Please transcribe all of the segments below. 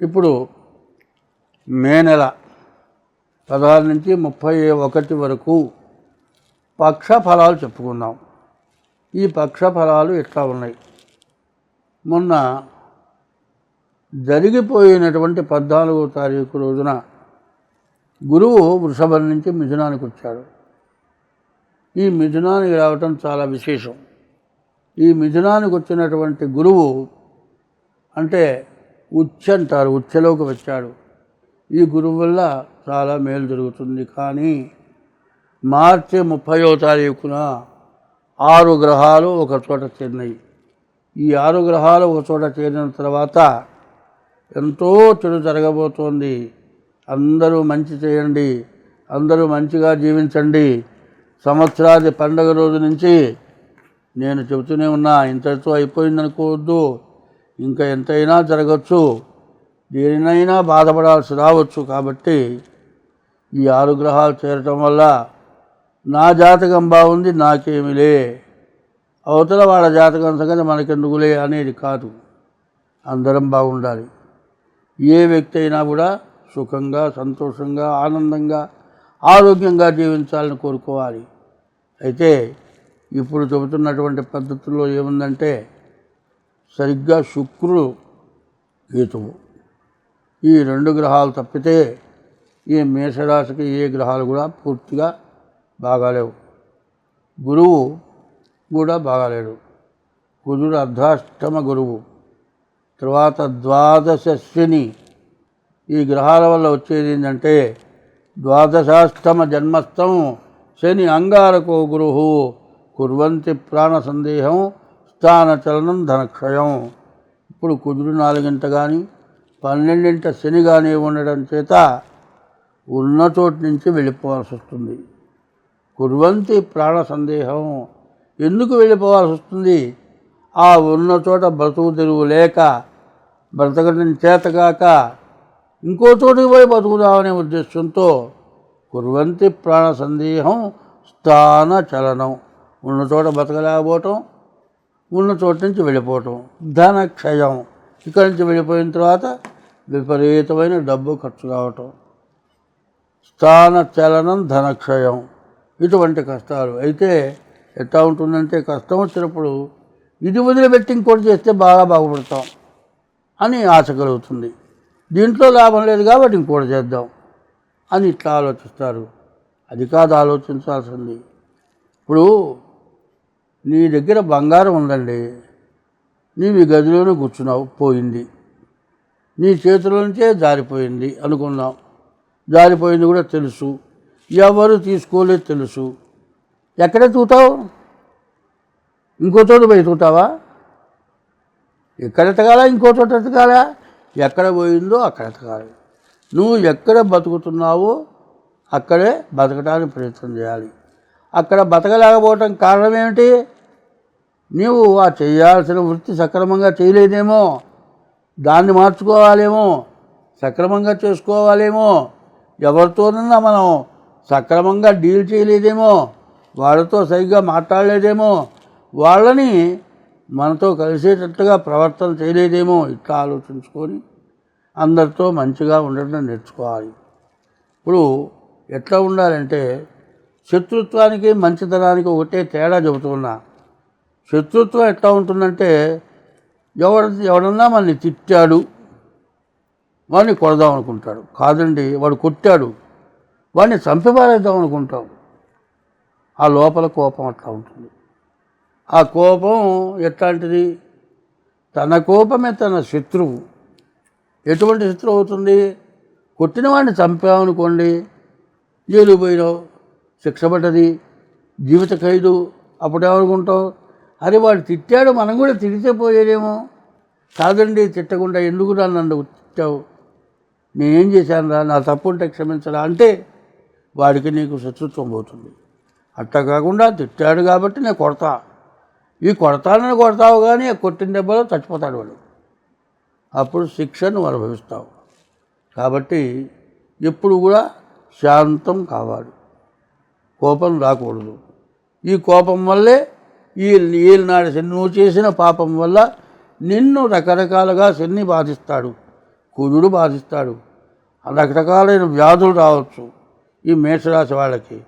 ఇప్పుడు మే నెల పదహారు నుంచి ముప్పై ఒకటి వరకు పక్ష ఫలాలు చెప్పుకుందాం ఈ పక్ష ఫలాలు ఇట్లా ఉన్నాయి. మొన్న జరిగిపోయినటువంటి పద్నాలుగో తారీఖు రోజున గురువు వృషభం నుంచి మిథునానికి వచ్చాడు. ఈ మిథునానికి రావటం చాలా విశేషం. ఈ మిథునానికి వచ్చినటువంటి గురువు అంటే ఉచ్చ అంటారు ఉచ్చలోకి వచ్చాడు. ఈ గురువు వల్ల చాలా మేలు జరుగుతుంది. కానీ మార్చి ముప్పయో తారీఖున ఆరు గ్రహాలు ఒక చోట చేరినాయి. ఈ ఆరు గ్రహాలు ఒక చోట చేరిన తర్వాత ఎంతో చెడు జరగబోతోంది. అందరూ మంచి చేయండి అందరూ మంచిగా జీవించండి. సంవత్సరాది పండగ రోజు నుంచి నేను చెబుతూనే ఉన్నా ఇంతటితో అయిపోయిందనుకోవద్దు. ఇంకా ఎంతైనా జరగచ్చు. దేనినైనా బాధపడాల్సి రావచ్చు. కాబట్టి ఈ ఆరు గ్రహాలు చేరటం వల్ల నా జాతకం బాగుంది నాకేమిలే. అవతల వాళ్ళ జాతకం సంగతి మనకెందుకులే అనేది కాదు. అందరం బాగుండాలి. ఏ వ్యక్తి అయినా కూడా సుఖంగా సంతోషంగా ఆనందంగా ఆరోగ్యంగా జీవించాలని కోరుకోవాలి. అయితే ఇప్పుడు చెబుతున్నటువంటి పద్ధతుల్లో ఏముందంటే సరిగ్గా శుక్రుడు కేతువు ఈ రెండు గ్రహాలు తప్పితే ఈ మేషరాశికి ఏ గ్రహాలు కూడా పూర్తిగా బాగాలేవు. గురువు కూడా బాగాలేడు. కుజుడు అర్ధాష్టమ గురువు. తర్వాత ద్వాదశ శని. ఈ గ్రహాల వల్ల వచ్చేది ఏంటంటే ద్వాదశాష్టమ జన్మస్థం శని అంగారకో గురువు. కుర్వంతి ప్రాణ సందేహం స్థాన చలనం ధనక్షయం. ఇప్పుడు కుజుడు నాలుగింట కానీ పన్నెండింట శని కానీ ఉండడం చేత ఉన్న చోటు నుంచి వెళ్ళిపోవాల్సి వస్తుంది. కుర్వంతి ప్రాణ సందేహం. ఎందుకు వెళ్ళిపోవాల్సి వస్తుంది? ఆ ఉన్న చోట బ్రతుకు తెరువు లేక బ్రతకడం చేతగాక ఇంకో చోటుకి పోయి బతుకుదామనే ఉద్దేశంతో కుర్వంతి ప్రాణ సందేహం స్థాన చలనం. ఉన్న చోట బతకలేకపోవటం ఉన్న చోటు నుంచి వెళ్ళిపోవటం. ధన క్షయం ఇక్కడి నుంచి వెళ్ళిపోయిన తర్వాత విపరీతమైన డబ్బు ఖర్చు కావటం. స్థాన చలనం ధనక్షయం. ఇటువంటి కష్టాలు. అయితే ఎట్లా ఉంటుందంటే కష్టం వచ్చినప్పుడు ఇది వదిలిపెట్టి ఇంకోటి చేస్తే బాగా బాగుపడతాం అని ఆశ కలుగుతుంది. దీంట్లో లాభం లేదు కాబట్టి ఇంకోటి చేద్దాం అని ఇట్లా ఆలోచిస్తారు. అది కాదు ఆలోచించాల్సింది. ఇప్పుడు నీ దగ్గర బంగారం ఉందండి. నీవు గదిలోనే కూర్చున్నావు. పోయింది. నీ చేతిలో నుంచే జారిపోయింది అనుకున్నాం జారిపోయింది కూడా తెలుసు. ఎవరు తీసుకోలేదు తెలుసు. ఎక్కడ తూతావు? ఇంకో చోట పోయి తూతావా? ఎక్కడ ఎతకాలా ఇంకో చోట ఎతకాలా ఎక్కడ పోయిందో అక్కడ ఎతకాలి నువ్వు ఎక్కడ బతుకుతున్నావో అక్కడే బతకడానికి ప్రయత్నం చేయాలి. అక్కడ బతకలేకపోవటం కారణం ఏమిటి? నీవు ఆ చేయాల్సిన వృత్తి సక్రమంగా చేయలేదేమో దాన్ని మార్చుకోవాలేమో సక్రమంగా చేసుకోవాలేమో ఎవరితోనన్నా మనం సక్రమంగా డీల్ చేయలేదేమో వాళ్ళతో సరిగ్గా మాట్లాడలేదేమో వాళ్ళని మనతో కలిసేటట్టుగా ప్రవర్తన చేయలేదేమో ఇట్లా ఆలోచించుకొని అందరితో మంచిగా ఉండడం నేర్చుకోవాలి. ఇప్పుడు ఎట్లా ఉండాలంటే శత్రుత్వానికి మంచితనానికి ఒకటే తేడా చెబుతున్నా శత్రుత్వం ఎట్లా ఉంటుందంటే ఎవడ ఎవడన్నా మనల్ని తిట్టాడు వాడిని కొడదాం అనుకుంటాడు. కాదండి వాడు కొట్టాడు వాడిని చంపిపారేద్దాం అనుకుంటాం. ఆ లోపల కోపం అట్లా ఉంటుంది. ఆ కోపం ఎట్లాంటిది? తన కోపమే తన శత్రువు. ఎటువంటి శత్రువు అవుతుంది? కొట్టిన వాడిని చంపామనుకోండి జైలు పోయినావు శిక్ష పడ్డది జీవిత ఖైదు అప్పుడేమనుకుంటావు అరే వాడు తిట్టాడు మనం కూడా తిరిగితే పోయేదేమో. కాదండి తిట్టకుండా ఎందుకు రా నన్ను తిట్టావు? నేనేం చేశాను రా? నా తప్పు ఉంటే క్షమించరా? అంటే వాడికి నీకు శత్రుత్వం పోతుంది. అట్లా కాకుండా తిట్టాడు కాబట్టి నేను కొడతా. ఈ కొడతానని కొడతావు కానీ కొట్టిన దెబ్బలో చచ్చిపోతాడు వాడు. అప్పుడు శిక్షను అనుభవిస్తావు. కాబట్టి ఎప్పుడు కూడా శాంతం కావాలి. కోపం రాకూడదు. ఈ కోపం వల్లే ఈ ఈనాడు నువ్వు చేసిన పాపం వల్ల నిన్ను రకరకాలుగా శని బాధిస్తాడు కుజుడు బాధిస్తాడు. రకరకాలైన వ్యాధులు రావచ్చు ఈ మేషరాశి వాళ్ళకి.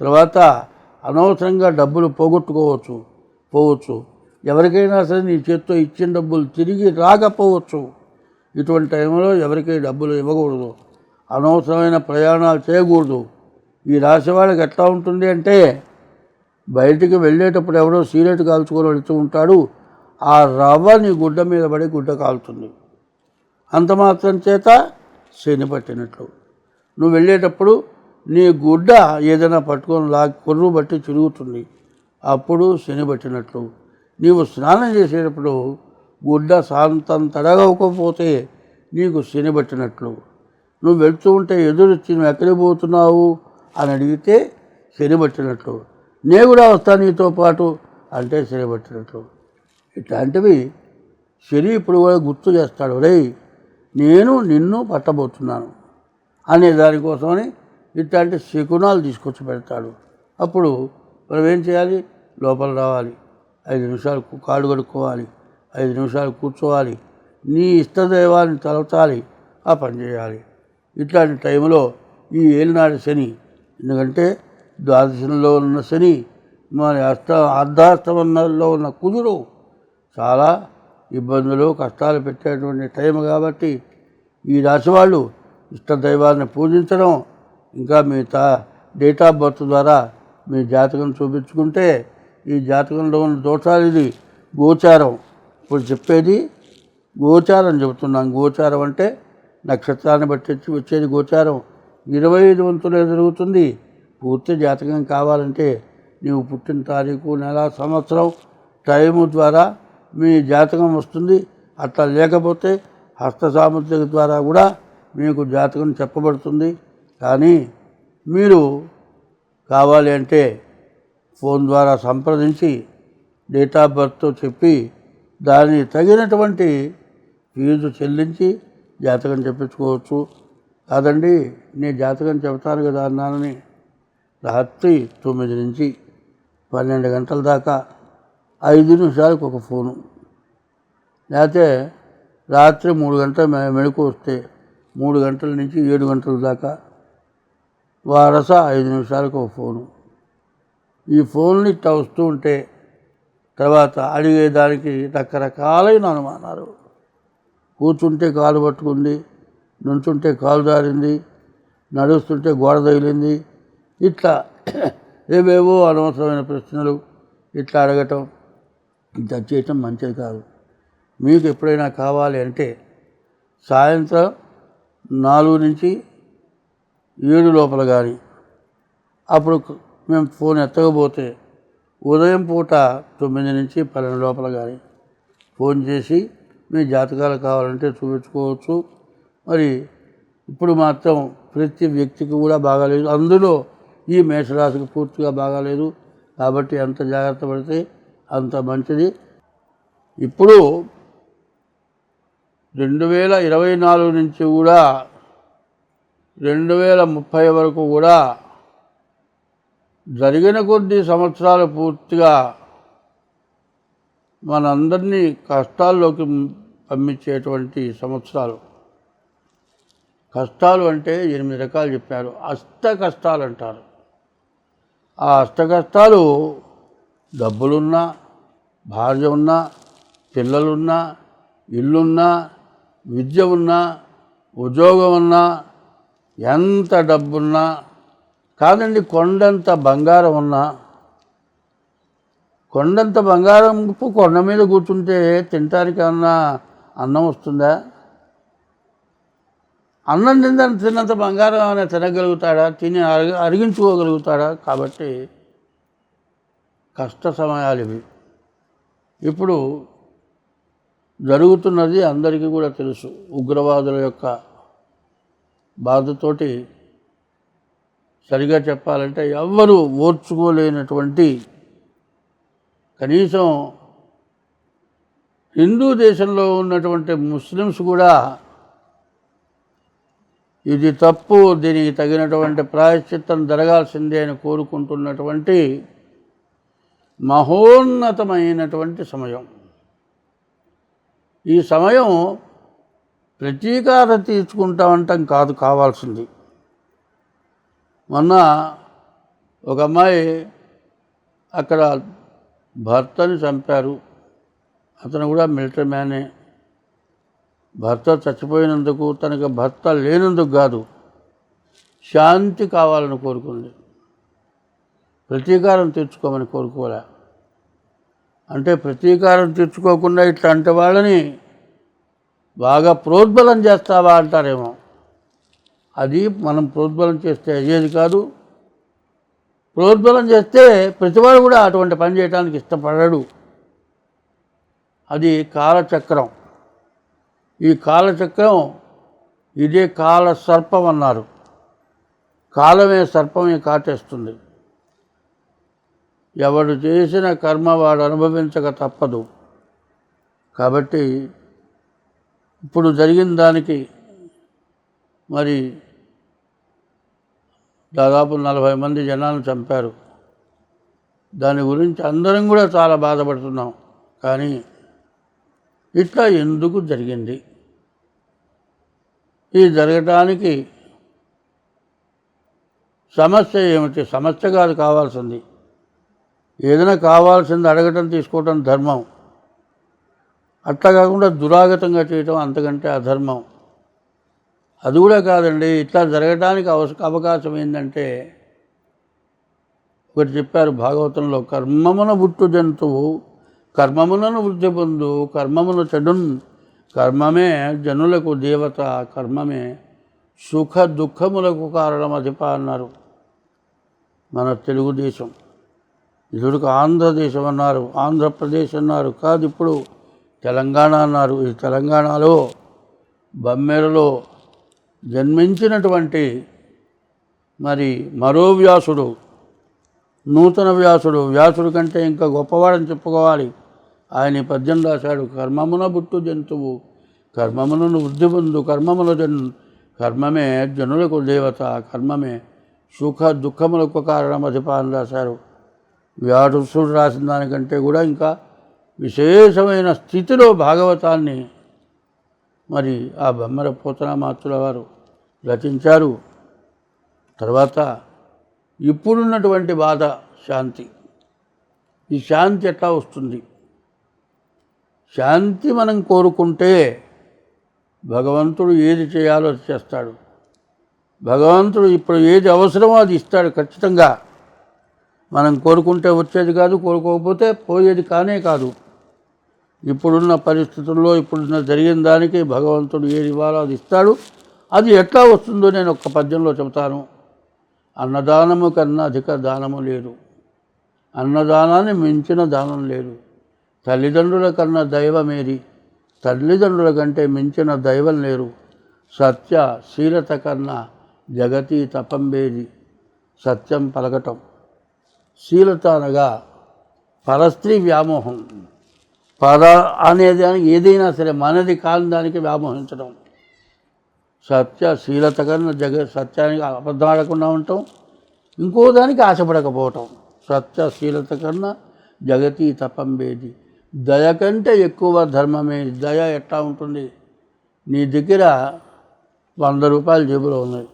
తర్వాత అనవసరంగా డబ్బులు పోగొట్టుకోవచ్చు పోవచ్చు. ఎవరికైనా సరే నీ చేత్తో ఇచ్చిన డబ్బులు తిరిగి రాకపోవచ్చు. ఇటువంటి టైంలో ఎవరికి డబ్బులు ఇవ్వకూడదు. అనవసరమైన ప్రయాణాలు చేయకూడదు. ఈ రాశి వాళ్ళకి ఎట్లా ఉంటుంది అంటే బయటికి వెళ్ళేటప్పుడు ఎవరో సీరెట్ కాల్చుకొని వెళుతూ ఉంటాడు ఆ రవ్వ నీ గుడ్డ మీద పడి గుడ్డ కాలుతుంది. అంత మాత్రం చేత శని పట్టినట్లు. నువ్వు వెళ్ళేటప్పుడు నీ గుడ్డ ఏదైనా పట్టుకొని లా కొర్రు బట్టి చిరుగుతుంది అప్పుడు శని పట్టినట్లు. నీవు స్నానం చేసేటప్పుడు గుడ్డ శాంతం తడగకపోతే నీకు శని పట్టినట్లు. నువ్వు వెళ్తూ ఉంటే ఎదురొచ్చి నువ్వు ఎక్కడికి పోతున్నావు అని అడిగితే శని పట్టినట్లు. నే కూడా వస్తాను నీతో పాటు అంటే శని ఇట్లాంటివి శని ఇప్పుడు కూడా గుర్తు చేస్తాడు. రే నేను నిన్ను పట్టబోతున్నాను అనే దానికోసమని ఇట్లాంటి శకునాలు తీసుకొచ్చి పెడతాడు. అప్పుడు మనం ఏం చేయాలి? లోపల రావాలి. ఐదు నిమిషాలు కాడు కడుక్కోవాలి. ఐదు నిమిషాలు కూర్చోవాలి. నీ ఇష్టదైవాన్ని తలచాలి. ఆ పని చేయాలి. ఇట్లాంటి టైంలో ఈ ఏలినాడు శని ఎందుకంటే ద్వాదశంలో ఉన్న శని మరి అష్ట అర్ధాష్టమంలో ఉన్న కుజుడు చాలా ఇబ్బందులు కష్టాలు పెట్టేటువంటి టైం కాబట్టి ఈ రాశి వాళ్ళు ఇష్టదైవాన్ని పూజించడం ఇంకా మీ తా డేట్ ఆఫ్ బర్త్ ద్వారా మీ జాతకం చూపించుకుంటే ఈ జాతకంలో ఉన్న దోషాలు ఇది. గోచారం. ఇప్పుడు చెప్పేది గోచారం చెబుతున్నాం. గోచారం అంటే నక్షత్రాన్ని బట్టి వచ్చి వచ్చేది గోచారం. ఇరవై ఐదు వంతులు జరుగుతుంది పూర్తి జాతకం కావాలంటే నీవు పుట్టిన తారీఖు నెల సంవత్సరం టైము ద్వారా మీ జాతకం వస్తుంది. అట్లా లేకపోతే హస్త సాముద్రిక ద్వారా కూడా మీకు జాతకం చెప్పబడుతుంది. కానీ మీరు కావాలి అంటే ఫోన్ ద్వారా సంప్రదించి డేట్ ఆఫ్ బర్త్తో చెప్పి దానికి తగినటువంటి ఫీజు చెల్లించి జాతకం చెప్పించుకోవచ్చు. కాదండి నేను జాతకం చెబుతాను కదా అన్నానని రాత్రి తొమ్మిది నుంచి పన్నెండు గంటల దాకా ఐదు నిమిషాలకు ఒక ఫోను. లేకపోతే రాత్రి మూడు గంటల మె- మెలకు వస్తే మూడు గంటల నుంచి ఏడు గంటల దాకా వారస ఐదు నిమిషాలకు ఒక ఫోను. ఈ ఫోన్లు ఇట్లా వస్తూ ఉంటే తర్వాత అడిగేదానికి రకరకాలైన అనుమానాలు. కూర్చుంటే కాలు పట్టుకుంది నుంచుంటే కాలు జారింది నడుస్తుంటే గోడ తగిలింది ఇట్లా ఏవేవో అనవసరమైన ప్రశ్నలు ఇట్లా అడగటం ఇట్లా చేయటం మంచిది కాదు. మీకు ఎప్పుడైనా కావాలి అంటే సాయంత్రం నాలుగు నుంచి ఏడు లోపల కానీ అప్పుడు మేము ఫోన్ ఎత్తకపోతే ఉదయం పూట తొమ్మిది నుంచి పన్నెండు లోపల కానీ ఫోన్ చేసి మీ జాతకాలు కావాలంటే చూపించుకోవచ్చు. మరి ఇప్పుడు మాత్రం ప్రతి వ్యక్తికి కూడా బాగాలేదు. అందులో ఈ మేషరాశికి పూర్తిగా బాగాలేదు. కాబట్టి ఎంత జాగ్రత్త పడితే అంత మంచిది. ఇప్పుడు రెండు వేల ఇరవై నాలుగు నుంచి కూడా రెండు వేల ముప్పై వరకు కూడా జరిగిన కొద్ది సంవత్సరాలు పూర్తిగా మనందరినీ కష్టాల్లోకి పంపించేటువంటి సంవత్సరాలు. కష్టాలు అంటే ఎనిమిది రకాలు చెప్పారు. అష్ట కష్టాలు అంటారు. ఆ అష్ట డబ్బులున్నా భార్య ఉన్నా పిల్లలున్నా ఇల్లున్నా విద్య ఉన్నా ఉద్యోగం ఉన్నా ఎంత డబ్బున్నా కాదండి కొండంత బంగారం ఉన్నా కొండంత బంగారం కొండ మీద కూర్చుంటే తినటానికి ఏమన్నా అన్నం వస్తుందా? అన్నం తిందని తిన్నంత బంగారం అనే తినగలుగుతాడా? తిని అరిగి అరిగించుకోగలుగుతాడా? కాబట్టి కష్ట సమయాలు ఇవి. ఇప్పుడు జరుగుతున్నది అందరికీ కూడా తెలుసు. ఉగ్రవాదుల యొక్క బాధతోటి సరిగా చెప్పాలంటే ఎవ్వరూ ఓర్చుకోలేనటువంటి కనీసం హిందూ దేశంలో ఉన్నటువంటి ముస్లిమ్స్ కూడా ఇది తప్పు దీనికి తగినటువంటి ప్రాయశ్చిత్తం జరగాల్సిందే అని కోరుకుంటున్నటువంటి మహోన్నతమైనటువంటి సమయం. ఈ సమయం ప్రతీకార తీర్చుకుంటామంటాం కాదు కావాల్సింది. మొన్న ఒక అమ్మాయి అక్కడ భర్తని చంపారు. అతను కూడా మిలిటరీ మ్యానే. భర్త చచ్చిపోయినందుకు తనకు భర్త లేనందుకు కాదు శాంతి కావాలని కోరుకుంది. ప్రతీకారం తీర్చుకోమని కోరుకోలే. అంటే ప్రతీకారం తీర్చుకోకుండా ఇట్లాంటి వాళ్ళని బాగా ప్రోద్బలం చేస్తావా అంటారేమో. అది మనం ప్రోద్బలం చేస్తే అయ్యేది కాదు. ప్రోద్బలం చేస్తే ప్రతివాడు కూడా అటువంటి పని చేయడానికి ఇష్టపడడు. అది కాలచక్రం. ఈ కాలచక్రం ఇదే కాల సర్పం అన్నారు. కాలమే సర్పమే కాటేస్తుంది. ఎవడు చేసిన కర్మ వాడు అనుభవించక తప్పదు. కాబట్టి ఇప్పుడు జరిగిన దానికి మరి దాదాపు నలభై మంది జనాలను చంపారు. దాని గురించి అందరం కూడా చాలా బాధపడుతున్నాం. కానీ ఇట్లా ఎందుకు జరిగింది? ఇది జరగటానికి సమస్య ఏమిటి? సమస్య కాదు కావాల్సింది. ఏదైనా కావాల్సింది అడగటం తీసుకోవటం ధర్మం. అట్లా కాకుండా దురాగతంగా చేయటం అంతకంటే అధర్మం. అది కూడా కాదండి. ఇట్లా జరగడానికి అవస అవకాశం ఏంటంటే ఒకటి చెప్పారు భాగవతంలో కర్మమున పుట్టు జంతువు కర్మమునను వృద్ధి పొందు కర్మమున చెడున్ కర్మమే జనులకు దేవత కర్మమే సుఖ దుఃఖములకు కారణం అధిప అన్నారు మన తెలుగుదేశం ఇదుడికి ఆంధ్రదేశం అన్నారు ఆంధ్రప్రదేశ్ అన్నారు కాదు ఇప్పుడు తెలంగాణ అన్నారు. ఈ తెలంగాణలో బమ్మెరలో జన్మించినటువంటి మరి మరో వ్యాసుడు నూతన వ్యాసుడు. వ్యాసుడు కంటే ఇంకా గొప్పవాడని చెప్పుకోవాలి. ఆయన పద్యం రాశాడు కర్మమున బుట్టు జంతువు కర్మమునను వృద్ధి పొందు కర్మముల జన్ కర్మమే జనులకు దేవత కర్మమే సుఖ దుఃఖములకు కారణం అధిప రాశారు. వ్యాసుడు రాసిన దానికంటే కూడా ఇంకా విశేషమైన స్థితిలో భాగవతాన్ని మరి ఆ బొమ్మర పోతనామాతుల వారు రచించారు. తర్వాత ఇప్పుడున్నటువంటి బాధ శాంతి. ఈ శాంతి ఎట్లా వస్తుంది? శాంతి మనం కోరుకుంటే భగవంతుడు ఏది చేయాలో అది చేస్తాడు. భగవంతుడు ఇప్పుడు ఏది అవసరమో అది ఇస్తాడు ఖచ్చితంగా. మనం కోరుకుంటే వచ్చేది కాదు కోరుకోకపోతే పోయేది కానే కాదు. ఇప్పుడున్న పరిస్థితుల్లో ఇప్పుడున్న జరిగిన దానికి భగవంతుడు ఏది ఇవ్వాలో అది ఇస్తాడు. అది ఎట్లా వస్తుందో నేను ఒక పద్యంలో చెబుతాను. అన్నదానము కన్నా అధిక దానము లేదు. అన్నదానాన్ని మించిన దానం లేదు. తల్లిదండ్రుల కన్నా దైవమేది? తల్లిదండ్రుల కంటే మించిన దైవం లేరు. సత్య శీలత కన్నా జగతి తపంబేది. సత్యం పలకటం. శీలత అనగా పరస్త్రీ వ్యామోహం. పద అనేది ఏదైనా సరే మనది కాని దానికి వ్యామోహించడం. సత్యశీలత కన్నా జగ సత్యానికి అబద్ధం ఆడకుండా ఉండటం. ఇంకో దానికి ఆశపడకపోవటం. సత్యశీలత కన్నా జగతి తపంబేది. దయ కంటే ఎక్కువ ధర్మమే. దయ ఎట్లా ఉంటుంది? నీ దగ్గర వంద రూపాయలు జేబులో ఉన్నాయి.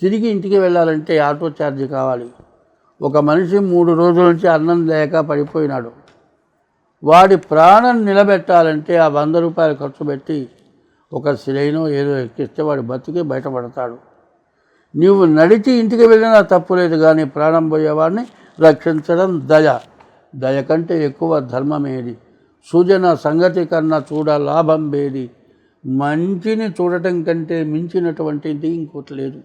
తిరిగి ఇంటికి వెళ్ళాలంటే ఆటో ఛార్జీ కావాలి. ఒక మనిషి మూడు రోజుల నుంచి అన్నం లేక పడిపోయినాడు. వాడి ప్రాణం నిలబెట్టాలంటే ఆ వంద రూపాయలు ఖర్చు పెట్టి ఒక సిలైనో ఏదో ఎక్కిస్తే వాడు బతికి బయటపడతాడు. నీవు నడిచి ఇంటికి వెళ్ళినా తప్పులేదు కానీ ప్రాణం పోయేవాడిని రక్షించడం దయ. దయ కంటే ఎక్కువ ధర్మమేది? సుజన సంగతి కన్నా చూడ లాభం వేది? మంచిని చూడటం కంటే మించినటువంటిది ఇంకోటి లేదు.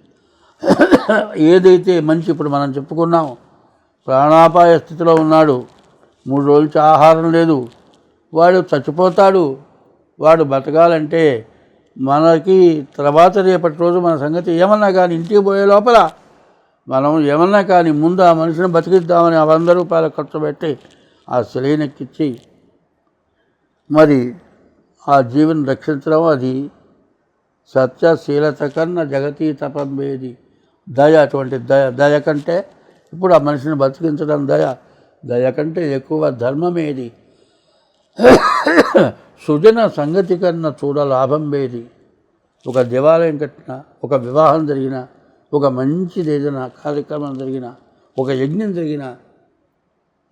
ఏదైతే మంచి ఇప్పుడు మనం చెప్పుకున్నాం ప్రాణాపాయ స్థితిలో ఉన్నాడు మూడు రోజుల ఆహారం లేదు వాడు చచ్చిపోతాడు వాడు బతకాలంటే మనకి తర్వాత రేపటి రోజు మన సంగతి ఏమన్నా కానీ ఇంటికి పోయే లోపల మనం ఏమన్నా కానీ ముందు ఆ మనిషిని బతికిద్దామని ఆ వంద రూపాయలు ఖర్చు పెట్టి ఆ శిలైనెక్కిచ్చి మరి ఆ జీవిని రక్షించడం అది సత్యశీలత కన్నా జగతి తపంబేది దయ అటువంటి దయ దయ కంటే ఇప్పుడు ఆ మనిషిని బతికించడం దయ. దయ కంటే ఎక్కువ ధర్మమేది సుజన సంగతి కన్నా చూడ లాభం వేది ఒక దేవాలయం కట్టిన ఒక వివాహం జరిగిన ఒక మంచిది ఏదైనా కార్యక్రమం జరిగిన ఒక యజ్ఞం జరిగిన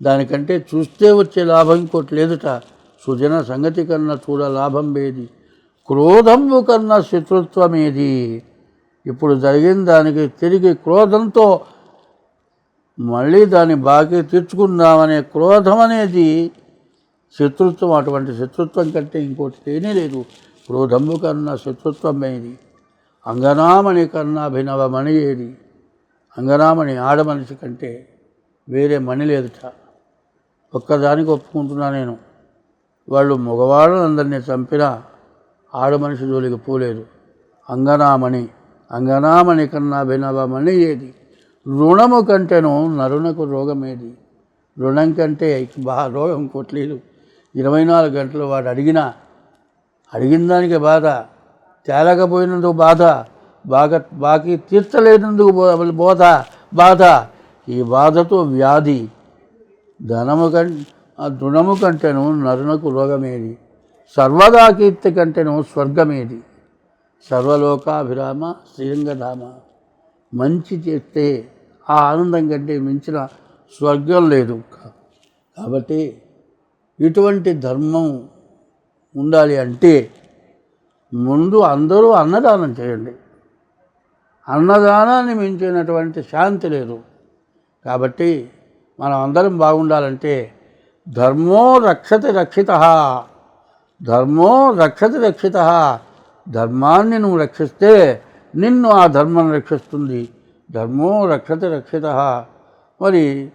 దానికంటే చూస్తే వచ్చే లాభం ఇంకోటి లేదుట. సుజన సంగతి కన్నా చూడ లాభం ఏది? క్రోధము కన్నా శత్రుత్వమేది? ఇప్పుడు జరిగిన దానికి తిరిగి క్రోధంతో మళ్ళీ దాన్ని బాకీ తీర్చుకుందామనే క్రోధం అనేది శత్రుత్వం అటువంటి శత్రుత్వం కంటే ఇంకోటి లేనే లేదు. క్రోధము కన్నా శత్రుత్వం ఏది? అంగనామణి కన్నా మణి ఏది? అంగనామణి ఆడమనిషి కంటే వేరే మణి లేదుట. ఒక్కదానికి ఒప్పుకుంటున్నా నేను. వాళ్ళు మగవాళ్ళందరినీ చంపినా ఆడమనిషి జోలికి పోలేదు. అంగనామణి అంగనామణి కన్నా భినవమణి ఏది? రుణము కంటేను నరునకు రోగమేది? రుణం కంటే బాగా రోగం కొట్టలేదు ఇరవై నాలుగు గంటలు వాడు అడిగినా అడిగిన దానికి బాధ. తేలకపోయినందుకు బాధ బాగా బాకీ తీర్చలేనందుకు బోధ బాధ. ఈ బాధతో వ్యాధి ధనము కం ఆ కంటేను నరునకు రోగమేది. సర్వదా కీర్తి కంటేను స్వర్గమేది. సర్వలోకాభిరామ శ్రీరంగధామ. మంచి చేస్తే ఆ ఆనందం కంటే మించిన స్వర్గం లేదు. కాబట్టి ఇటువంటి ధర్మం ఉండాలి అంటే ముందు అందరూ అన్నదానం చేయండి. అన్నదానాన్ని మించినటువంటి శాంతి లేదు. కాబట్టి మనం అందరం బాగుండాలంటే ధర్మో రక్షతి రక్షిత. ధర్మో రక్షతి రక్షిత. ధర్మాన్ని నువ్వు రక్షిస్తే నిన్ను ఆ ధర్మం రక్షిస్తుంది. ధర్మో రక్షతి రక్షిత. మరి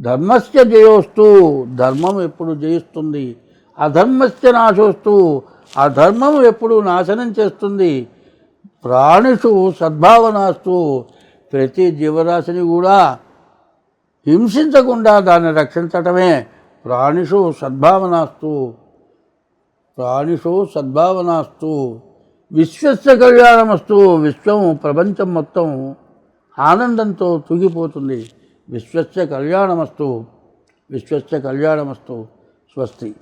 ధర్మస్య జయోస్తు ధర్మం ఎప్పుడు జయిస్తుంది? అధర్మస్య నాశోస్తు ఆ ధర్మం ఎప్పుడు నాశనం చేస్తుంది? ప్రాణిషు సద్భావనాస్తు. ప్రతి జీవరాశిని కూడా హింసించకుండా దాన్ని రక్షించటమే ప్రాణిషు సద్భావనాస్తు. ప్రాణిషు సద్భావనాస్తు. విశ్వస్య కళ్యాణమస్తు. విశ్వం ప్రపంచం మొత్తం ఆనందంతో తూగిపోతుంది. విశ్వస్య కళ్యాణమస్తు. విశ్వస్య కళ్యాణమస్తు. స్వస్తి.